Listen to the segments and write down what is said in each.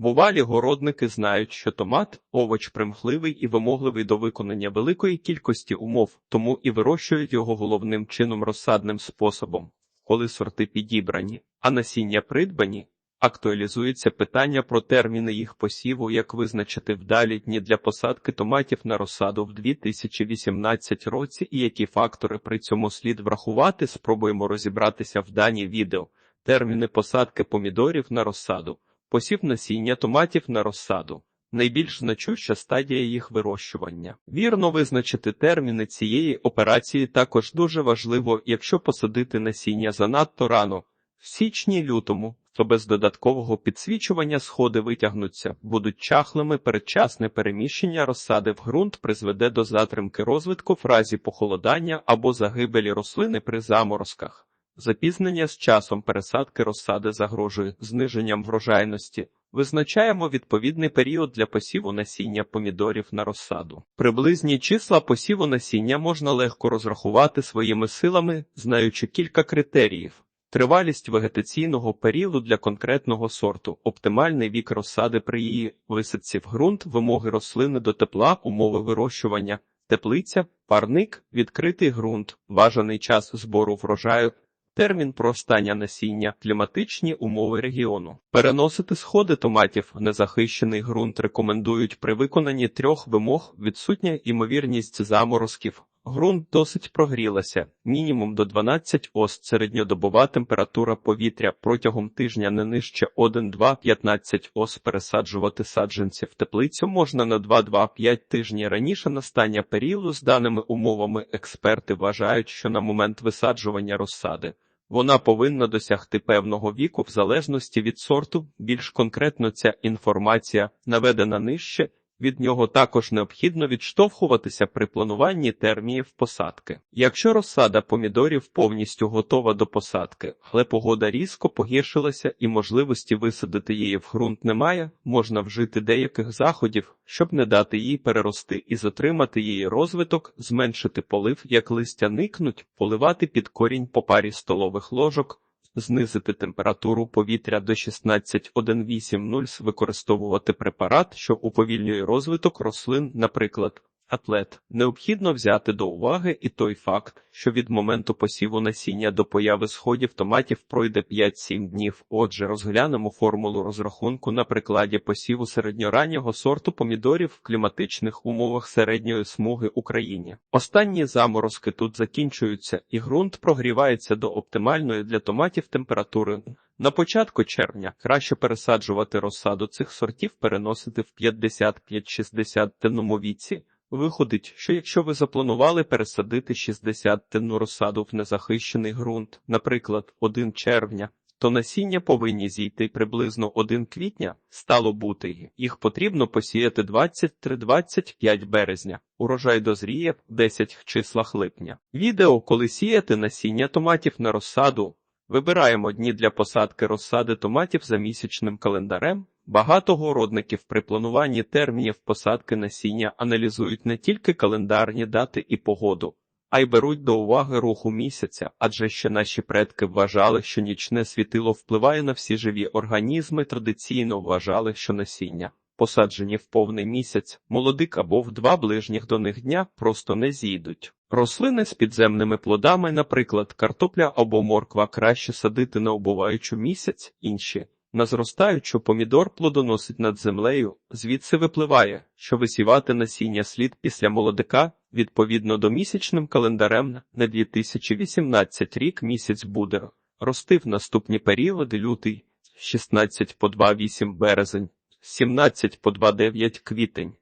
Бувалі городники знають, що томат овоч примхливий і вимогливий до виконання великої кількості умов, тому і вирощують його головним чином розсадним способом. Коли сорти підібрані, а насіння придбані, актуалізується питання про терміни їх посіву, як визначити вдалі дні для посадки томатів на розсаду в 2018 році і які фактори при цьому слід врахувати, спробуємо розібратися в даній відео. Терміни посадки помідорів на розсаду, посів насіння томатів на розсаду. Найбільш значуща стадія їх вирощування. Вірно визначити терміни цієї операції також дуже важливо, якщо посадити насіння занадто рано, в січні-лютому, то без додаткового підсвічування сходи витягнуться, будуть чахлими, передчасне переміщення розсади в ґрунт призведе до затримки розвитку в разі похолодання або загибелі рослини при заморозках. Запізнення з часом пересадки розсади загрожує зниженням врожайності. Визначаємо відповідний період для посіву насіння помідорів на розсаду. Приблизні числа посіву насіння можна легко розрахувати своїми силами, знаючи кілька критеріїв. Тривалість вегетаційного періоду для конкретного сорту, оптимальний вік розсади при її висадці в ґрунт, вимоги рослини до тепла, умови вирощування, теплиця, парник, відкритий ґрунт, бажаний час збору врожаю, термін проростання насіння, кліматичні умови регіону. Переносити сходи томатів в незахищений ґрунт рекомендують при виконанні трьох вимог відсутня ймовірність заморозків. Ґрунт досить прогрілася, мінімум до 12 ос середньодобова температура повітря протягом тижня не нижче 1-2-15 ос пересаджувати саджанці в теплицю можна на 2-2-5 тижні раніше настання періоду з даними умовами експерти вважають, що на момент висаджування розсади вона повинна досягти певного віку в залежності від сорту. Більш конкретно ця інформація наведена нижче. Від нього також необхідно відштовхуватися при плануванні термінів посадки. Якщо розсада помідорів повністю готова до посадки, але погода різко погіршилася і можливості висадити її в ґрунт немає, можна вжити деяких заходів, щоб не дати їй перерости і затримати її розвиток, зменшити полив, як листя никнуть, поливати під корінь по парі столових ложок знизити температуру повітря до 16,180, використовувати препарат, що уповільнює розвиток рослин, наприклад, атлет. Необхідно взяти до уваги і той факт, що від моменту посіву насіння до появи сходів томатів пройде 5-7 днів. Отже, розглянемо формулу розрахунку на прикладі посіву середньораннього сорту помідорів в кліматичних умовах середньої смуги Україні. Останні заморозки тут закінчуються, і ґрунт прогрівається до оптимальної для томатів температури. На початку червня краще пересаджувати розсаду цих сортів, переносити в 55-60 денному віці. Виходить, що якщо ви запланували пересадити 60 тенну розсаду в незахищений ґрунт, наприклад, 1 червня, то насіння повинні зійти приблизно 1 квітня, стало бути, їх потрібно посіяти 23-25 березня, урожай дозріє в 10 числах липня. Відео, коли сіяти насіння томатів на розсаду, вибираємо дні для посадки розсади томатів за місячним календарем. Багато городників при плануванні термінів посадки насіння аналізують не тільки календарні дати і погоду, а й беруть до уваги руху місяця, адже ще наші предки вважали, що нічне світило впливає на всі живі організми, традиційно вважали, що насіння, посаджені в повний місяць, молодик або в два ближніх до них дня, просто не зійдуть. Рослини з підземними плодами, наприклад, картопля або морква, краще садити на обуваючу місяць, інші. На зростаючу помідор плодоносить над землею, звідси випливає, що висівати насіння слід після молодика, відповідно до місячним календарем на 2018 рік місяць буде рости в наступні періоди лютий, 16 по 2-8 березень, 17 по 2-9 квітень,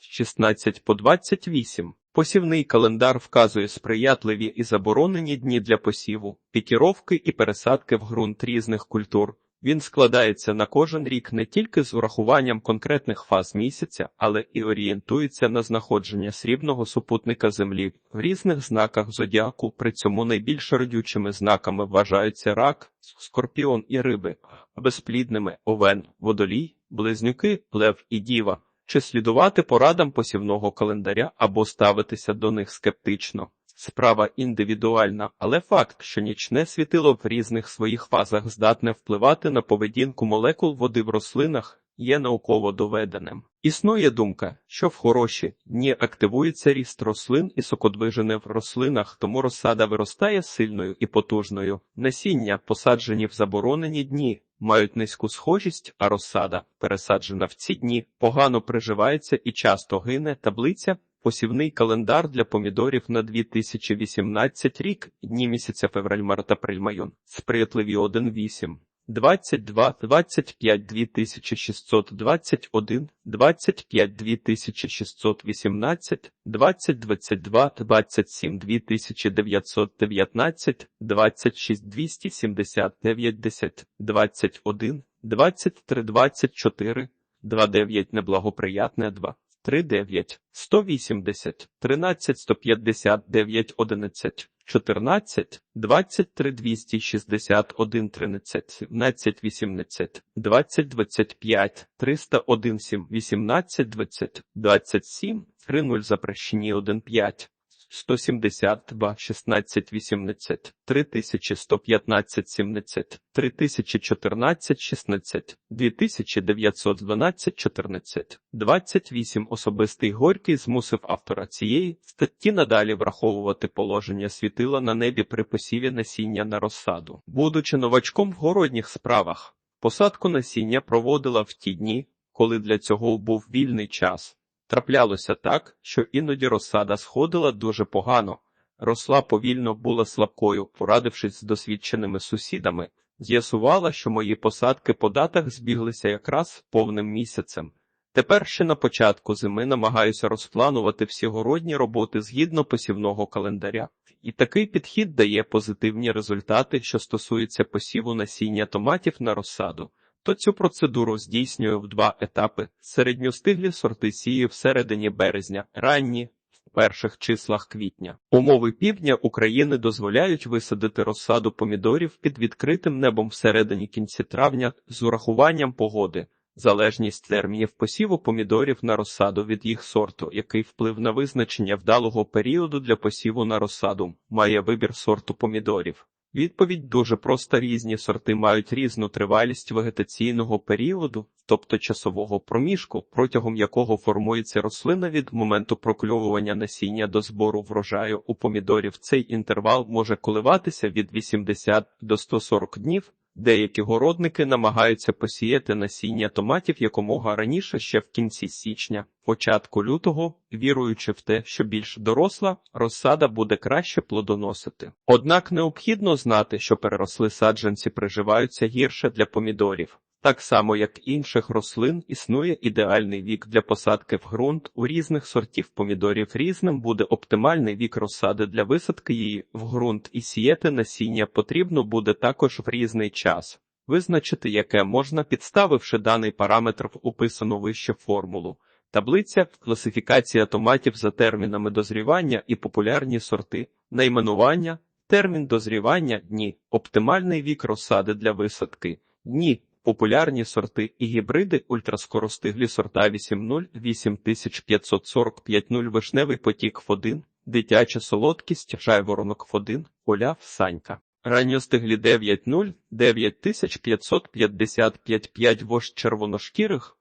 16 по 28. Посівний календар вказує сприятливі і заборонені дні для посіву, пікіровки і пересадки в ґрунт різних культур. Він складається на кожен рік не тільки з урахуванням конкретних фаз місяця, але і орієнтується на знаходження срібного супутника Землі в різних знаках зодіаку. При цьому найбільш родючими знаками вважаються рак, скорпіон і риби, безплідними овен, водолій, близнюки, лев і діва. Чи слідувати порадам посівного календаря або ставитися до них скептично. Справа індивідуальна, але факт, що нічне світило в різних своїх фазах здатне впливати на поведінку молекул води в рослинах, є науково доведеним. Існує думка, що в хороші дні активується ріст рослин і сокодвижене в рослинах, тому розсада виростає сильною і потужною. Насіння, посаджені в заборонені дні, мають низьку схожість, а розсада, пересаджена в ці дні, погано приживається і часто гине. Таблиця Посівний календар для помідорів на 2018 рік, дні місяця февраль, март, апрель, майон, сприятливі 1-8. 22, 25, 2621, 25, 2618, 20, 22, 27, 2919, 26, 279, 10, 21, 23, 24, 29 неблагоприятне 2. 39, 180, 13, 159, 11, 14, 23, 261, 13, 17, 18, 20, 25, 301, 7, 18, 20, 27, 30 запрещені 1, 5, 172, 16, 18, 3115, 17, 3014, 16, 2912, 14, 28 особистий Горький змусив автора цієї статті надалі враховувати положення світила на небі при посіві насіння на розсаду. Будучи новачком в городніх справах, посадку насіння проводила в ті дні, коли для цього був вільний час. Траплялося так, що іноді розсада сходила дуже погано, росла повільно, була слабкою, порадившись з досвідченими сусідами, з'ясувала, що мої посадки по датах збіглися якраз повним місяцем. Тепер ще на початку зими намагаюся розпланувати всі городні роботи згідно посівного календаря. І такий підхід дає позитивні результати, що стосуються посіву насіння томатів на розсаду то цю процедуру здійснює в два етапи: середньостиглі сорти сії в середині березня, ранні в перших числах квітня. Умови півдня України дозволяють висадити розсаду помідорів під відкритим небом всередині кінці травня з урахуванням погоди. Залежність термінів посіву помідорів на розсаду від їх сорту, який вплив на визначення вдалого періоду для посіву на розсаду, має вибір сорту помідорів. Відповідь дуже проста різні сорти мають різну тривалість вегетаційного періоду, тобто часового проміжку, протягом якого формується рослина від моменту прокльовування насіння до збору врожаю у помідорів. Цей інтервал може коливатися від 80 до 140 днів. Деякі городники намагаються посіяти насіння томатів якомога раніше ще в кінці січня, початку лютого, віруючи в те, що більш доросла розсада буде краще плодоносити. Однак необхідно знати, що переросли саджанці приживаються гірше для помідорів. Так само, як інших рослин, існує ідеальний вік для посадки в ґрунт у різних сортів помідорів різним буде оптимальний вік розсади для висадки її в ґрунт і сіяти насіння потрібно буде також в різний час. Визначити, яке можна, підставивши даний параметр в описану вище формулу. Таблиця класифікація томатів за термінами дозрівання і популярні сорти, найменування, термін дозрівання дні, оптимальний вік розсади для висадки, дні. Популярні сорти і гібриди ультраскоростиглі сорта 8.0, 8545 0 вишневий потік Ф1, дитяча солодкість, жайворонок Ф1, поляв Санька. Ранньостиглі 9.0, 9555 5 вождь червоношкірих,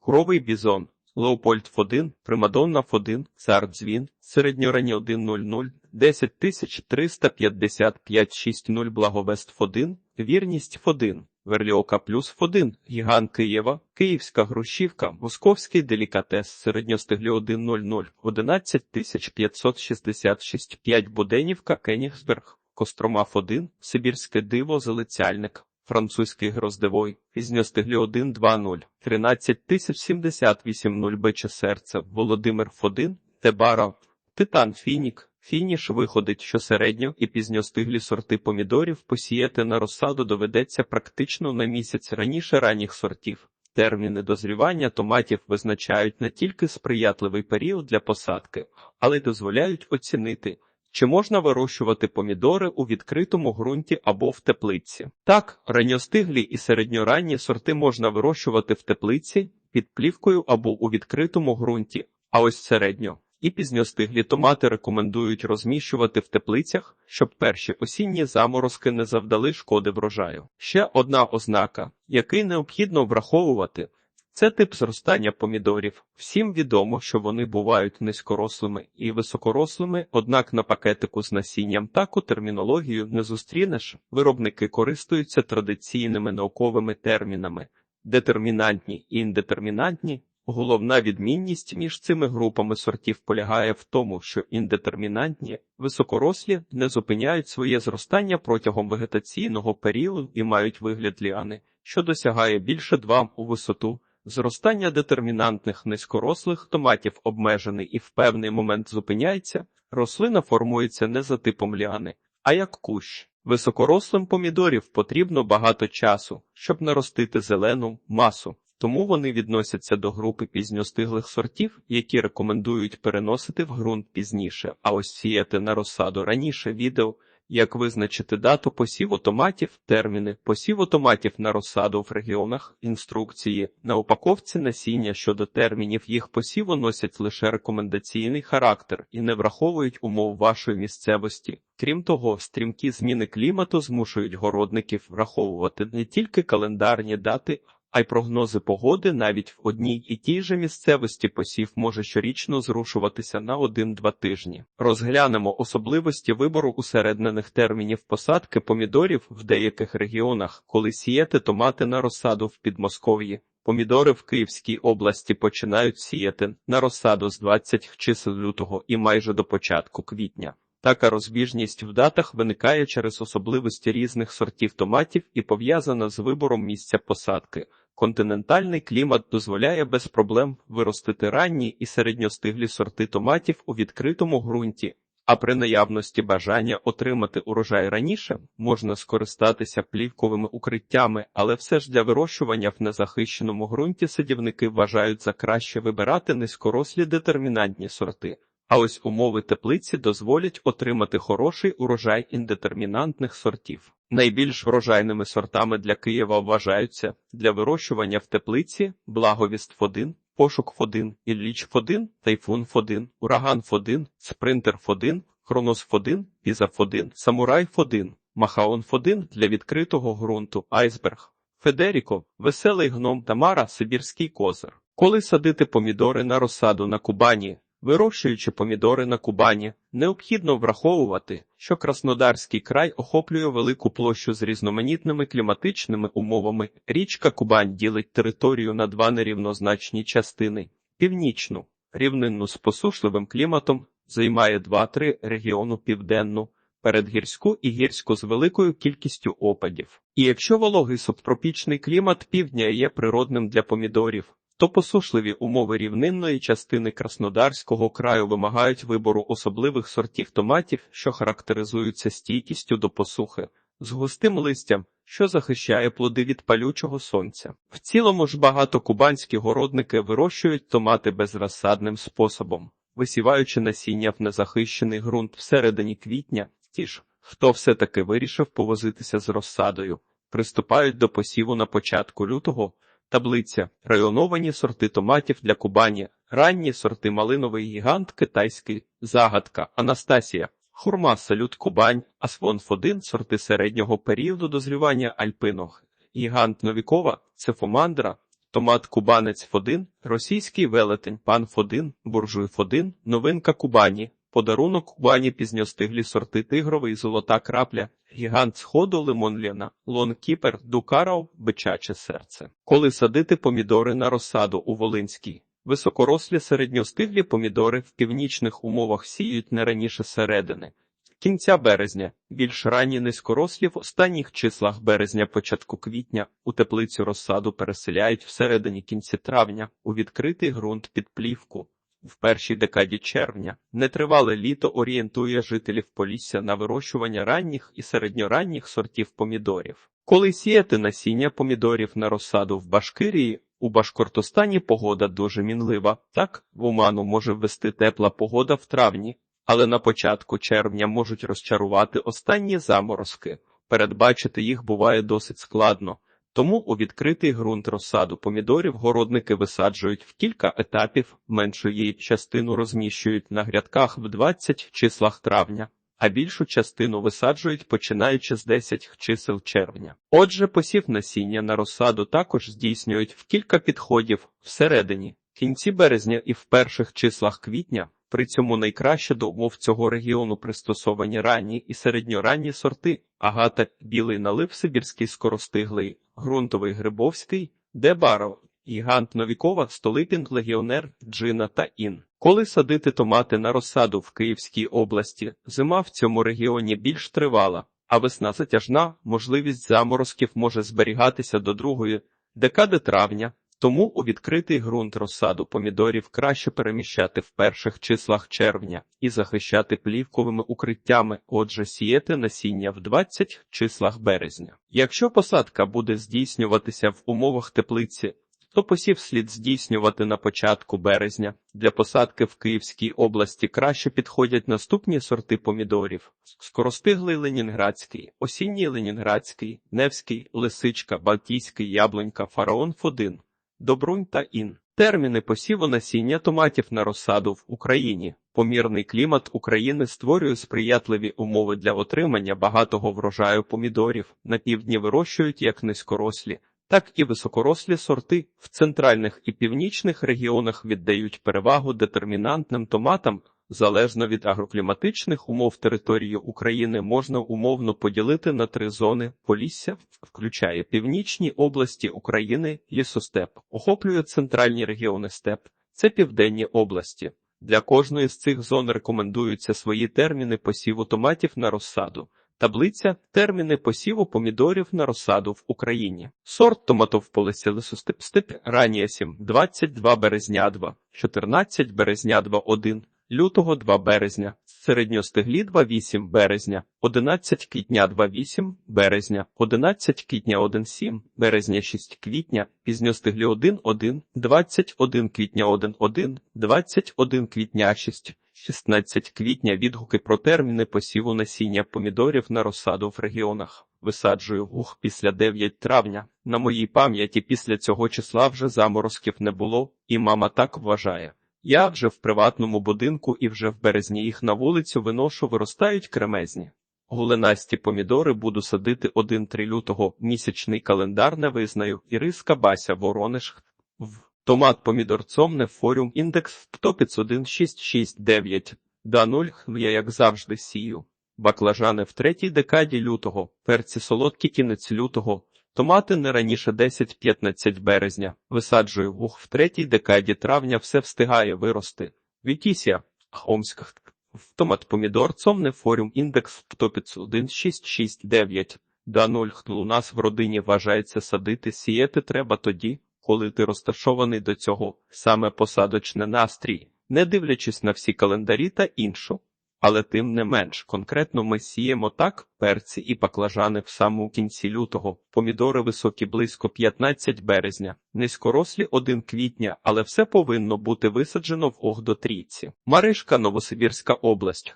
Кровий бізон, Леопольд Ф1, Примадонна Ф1, Цар Дзвін, середньоранні 1.00, 10355 6.0 Благовест Ф1, Вірність Ф1. Верліока плюс Ф1, Гігант Києва, Київська Грушівка, Московський делікатес, середньостиглі 1.00, 11566, 5 Буденівка, Кенігсберг, Кострома Ф1, Сибірське диво, Залицяльник, Французький Гроздевой, Пізньостиглі 1.2.0, 13078 0 Биче Серце, Володимир Ф1, Тебара, Титан Фінік, Фініш виходить, що середньо і пізньостиглі сорти помідорів посіяти на розсаду доведеться практично на місяць раніше ранніх сортів. Терміни дозрівання томатів визначають не тільки сприятливий період для посадки, але й дозволяють оцінити, чи можна вирощувати помідори у відкритому ґрунті або в теплиці. Так, ранньостиглі і середньоранні сорти можна вирощувати в теплиці під плівкою або у відкритому ґрунті, а ось середньо і пізньостиглі томати рекомендують розміщувати в теплицях, щоб перші осінні заморозки не завдали шкоди врожаю. Ще одна ознака, який необхідно враховувати, Це тип зростання помідорів. Всім відомо, що вони бувають низькорослими і високорослими, однак на пакетику з насінням таку термінологію не зустрінеш. Виробники користуються традиційними науковими термінами детермінантні і індетермінантні. Головна відмінність між цими групами сортів полягає в тому, що індетермінантні високорослі не зупиняють своє зростання протягом вегетаційного періоду і мають вигляд ліани, що досягає більше 2 у висоту. Зростання детермінантних низькорослих томатів обмежений і в певний момент зупиняється. Рослина формується не за типом ліани, а як кущ. Високорослим помідорів потрібно багато часу, щоб наростити зелену масу. Тому вони відносяться до групи пізньостиглих сортів, які рекомендують переносити в ґрунт пізніше, а ось сіяти на розсаду раніше відео, як визначити дату посіву томатів, терміни посіву томатів на розсаду в регіонах, інструкції на упаковці насіння щодо термінів їх посіву носять лише рекомендаційний характер і не враховують умов вашої місцевості. Крім того, стрімкі зміни клімату змушують городників враховувати не тільки календарні дати, а й прогнози погоди навіть в одній і тій же місцевості посів може щорічно зрушуватися на один-два тижні. Розглянемо особливості вибору усереднених термінів посадки помідорів в деяких регіонах, коли сіяти томати на розсаду в Підмосков'ї. Помідори в Київській області починають сіяти на розсаду з 20 чисел лютого і майже до початку квітня. Така розбіжність в датах виникає через особливості різних сортів томатів і пов'язана з вибором місця посадки. Континентальний клімат дозволяє без проблем виростити ранні і середньостиглі сорти томатів у відкритому ґрунті, а при наявності бажання отримати урожай раніше можна скористатися плівковими укриттями, але все ж для вирощування в незахищеному ґрунті садівники вважають за краще вибирати низькорослі детермінантні сорти. А ось умови теплиці дозволять отримати хороший урожай індетермінантних сортів. Найбільш врожайними сортами для Києва вважаються для вирощування в теплиці благовіст Фодин, пошук Фодин, Ілліч Фодин, Тайфун Фодин, Ураган Фодин, Спринтер Фодин, Хронос Фодин, Піза Фодин, Самурай Фодин, Махаон Фодин для відкритого ґрунту, Айсберг, Федеріко, Веселий гном Тамара, Сибірський козир. Коли садити помідори на розсаду на Кубані, Вирощуючи помідори на Кубані, необхідно враховувати, що Краснодарський край охоплює велику площу з різноманітними кліматичними умовами. Річка Кубань ділить територію на два нерівнозначні частини: північну, рівнинну з посушливим кліматом, займає 2-3 регіону південну, передгірську і гірську з великою кількістю опадів. І якщо вологий субтропічний клімат півдня є природним для помідорів, то посушливі умови рівнинної частини Краснодарського краю вимагають вибору особливих сортів томатів, що характеризуються стійкістю до посухи, з густим листям, що захищає плоди від палючого сонця. В цілому ж багато кубанські городники вирощують томати безрозсадним способом, висіваючи насіння в незахищений ґрунт всередині квітня, ті ж, хто все таки вирішив повозитися з розсадою, приступають до посіву на початку лютого. Таблиця. Районовані сорти томатів для Кубані, ранні сорти малиновий гігант, китайський загадка, Анастасія, хурма салют Кубань, Асфон Фодин, сорти середнього періоду дозрівання альпиног, гігант Новікова, цефомандра, томат Кубанець Фодин, російський велетень, пан Фодин, буржуй Фодин, новинка Кубані. Подарунок Кубані пізньостиглі сорти тигровий, золота крапля, гігант сходу лимон лон кіпер, дукаров, бичаче серце. Коли садити помідори на розсаду у Волинській. Високорослі середньостиглі помідори в північних умовах сіють не раніше середини. Кінця березня, більш ранні низькорослі в останніх числах березня, початку квітня, у теплицю розсаду переселяють всередині кінці травня у відкритий ґрунт під плівку. В першій декаді червня нетривале літо орієнтує жителів Полісся на вирощування ранніх і середньоранніх сортів помідорів. Коли сіяти насіння помідорів на розсаду в Башкирії, у Башкортостані погода дуже мінлива. Так, в Уману може ввести тепла погода в травні, але на початку червня можуть розчарувати останні заморозки. Передбачити їх буває досить складно. Тому у відкритий ґрунт розсаду помідорів городники висаджують в кілька етапів, меншу її частину розміщують на грядках в 20 числах травня, а більшу частину висаджують починаючи з 10 чисел червня. Отже, посів насіння на розсаду також здійснюють в кілька підходів всередині, в кінці березня і в перших числах квітня. При цьому найкраще до умов цього регіону пристосовані ранні і середньоранні сорти агата, білий налив сибірський скоростиглий, ґрунтовий грибовський, дебаро, гігант Новікова, Столипін, легіонер, Джина та Ін. Коли садити томати на розсаду в Київській області, зима в цьому регіоні більш тривала, а весна затяжна, можливість заморозків може зберігатися до другої декади травня. Тому у відкритий ґрунт розсаду помідорів краще переміщати в перших числах червня і захищати плівковими укриттями, отже, сіяти насіння в 20 числах березня. Якщо посадка буде здійснюватися в умовах теплиці, то посів слід здійснювати на початку березня. Для посадки в Київській області краще підходять наступні сорти помідорів: скоростиглий ленінградський, осінній ленінградський, невський, лисичка, балтійський, яблунька, фараон Фодин. Добрунь та ін. Терміни посіву насіння томатів на розсаду в Україні. Помірний клімат України створює сприятливі умови для отримання багатого врожаю помідорів. На півдні вирощують як низькорослі, так і високорослі сорти. В центральних і північних регіонах віддають перевагу детермінантним томатам. Залежно від агрокліматичних умов території України можна умовно поділити на три зони. Полісся включає північні області України, лісостеп, охоплює центральні регіони степ, це південні області. Для кожної з цих зон рекомендуються свої терміни посіву томатів на розсаду. Таблиця терміни посіву помідорів на розсаду в Україні. Сорт томатов полиці лисостеп степ ранія 7, 22 березня 2, 14 березня 2, 1, лютого 2 березня, середньостиглі 2-8 березня, 11 квітня 2-8 березня, 11 квітня 1-7 березня 6 квітня, пізньостиглі 1-1, 21 квітня 1-1, 21 квітня 6, 16 квітня відгуки про терміни посіву насіння помідорів на розсаду в регіонах. Висаджую гух після 9 травня. На моїй пам'яті після цього числа вже заморозків не було, і мама так вважає. Я вже в приватному будинку і вже в березні їх на вулицю виношу виростають кремезні. Гуленасті помідори буду садити 1-3 лютого, місячний календар не визнаю, Іриска Бася Воронеж. В томат помідорцом не форум індекс 105669, да 0 я як завжди сію. Баклажани в третій декаді лютого, перці солодкі кінець лютого, Томати не раніше 10-15 березня. Висаджую вух в третій декаді травня все встигає вирости. Вітісія, Омська. В томат помідор цомне форум індекс 105669. Да 0 у нас в родині вважається садити, сіяти треба тоді, коли ти розташований до цього, саме посадочне настрій, не дивлячись на всі календарі та іншу. Але тим не менш, конкретно ми сіємо так перці і баклажани в самому кінці лютого, помідори високі близько 15 березня, низькорослі 1 квітня, але все повинно бути висаджено в ог до трійці. Маришка, Новосибірська область.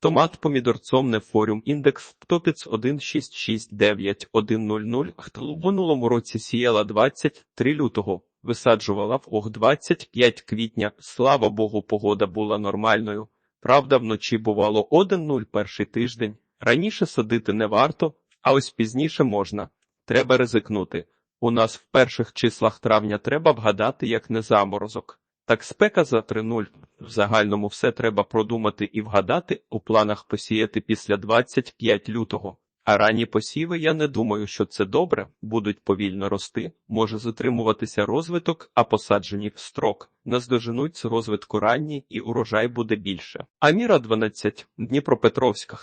Томат помідорцом не форум індекс топіц 1669100. Хто в минулому році сіяла 23 лютого, висаджувала в ог 25 квітня. Слава Богу, погода була нормальною. Правда, вночі бувало 1-0 перший тиждень. Раніше садити не варто, а ось пізніше можна. Треба ризикнути. У нас в перших числах травня треба вгадати, як не заморозок. Так спека за 3-0. В загальному все треба продумати і вгадати, у планах посіяти після 25 лютого. А ранні посіви я не думаю, що це добре, будуть повільно рости, може затримуватися розвиток, а посаджені в строк. Наздоженуть з розвитку ранні і урожай буде більше. Аміра 12, Дніпропетровська.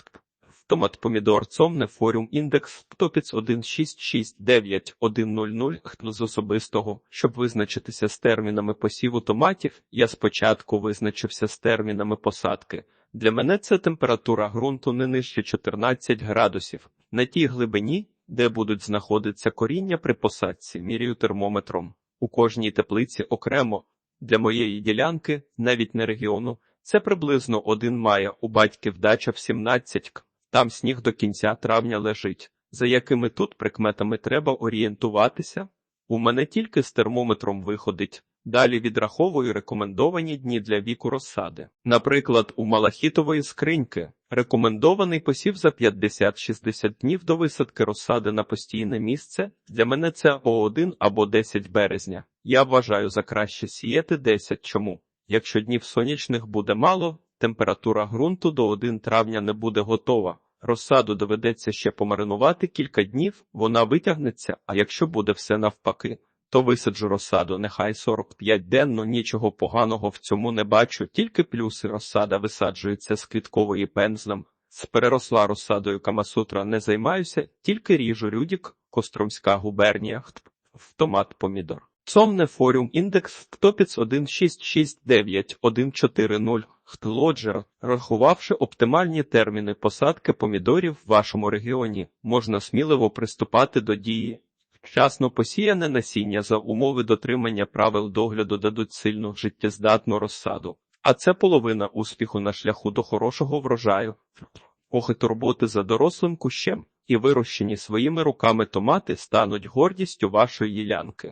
Томат помідор цомне форум індекс топіц 1669100 з особистого. Щоб визначитися з термінами посіву томатів, я спочатку визначився з термінами посадки. Для мене це температура ґрунту не нижче 14 градусів. На тій глибині, де будуть знаходитися коріння при посадці, міряю термометром. У кожній теплиці окремо для моєї ділянки, навіть не регіону, це приблизно один має у батьків дача в 17 к. Там сніг до кінця травня лежить. За якими тут прикметами треба орієнтуватися? У мене тільки з термометром виходить Далі відраховую рекомендовані дні для віку розсади. Наприклад, у малахітової скриньки рекомендований посів за 50-60 днів до висадки розсади на постійне місце. Для мене це або 1 або 10 березня. Я вважаю за краще сіяти 10. Чому? Якщо днів сонячних буде мало, температура ґрунту до 1 травня не буде готова. Розсаду доведеться ще помаринувати кілька днів, вона витягнеться, а якщо буде все навпаки, то висаджу розсаду нехай 45 денно, нічого поганого в цьому не бачу, тільки плюси розсада висаджується з квіткової пензлем. З переросла розсадою Камасутра не займаюся, тільки ріжу Рюдік, Костромська губернія, хт- автомат помідор. Цомне форум індекс Ктопіц 1669140 Хтлоджер, рахувавши оптимальні терміни посадки помідорів в вашому регіоні, можна сміливо приступати до дії. Вчасно посіяне насіння за умови дотримання правил догляду дадуть сильну життєздатну розсаду. А це половина успіху на шляху до хорошого врожаю. Охи турботи за дорослим кущем і вирощені своїми руками томати стануть гордістю вашої ділянки.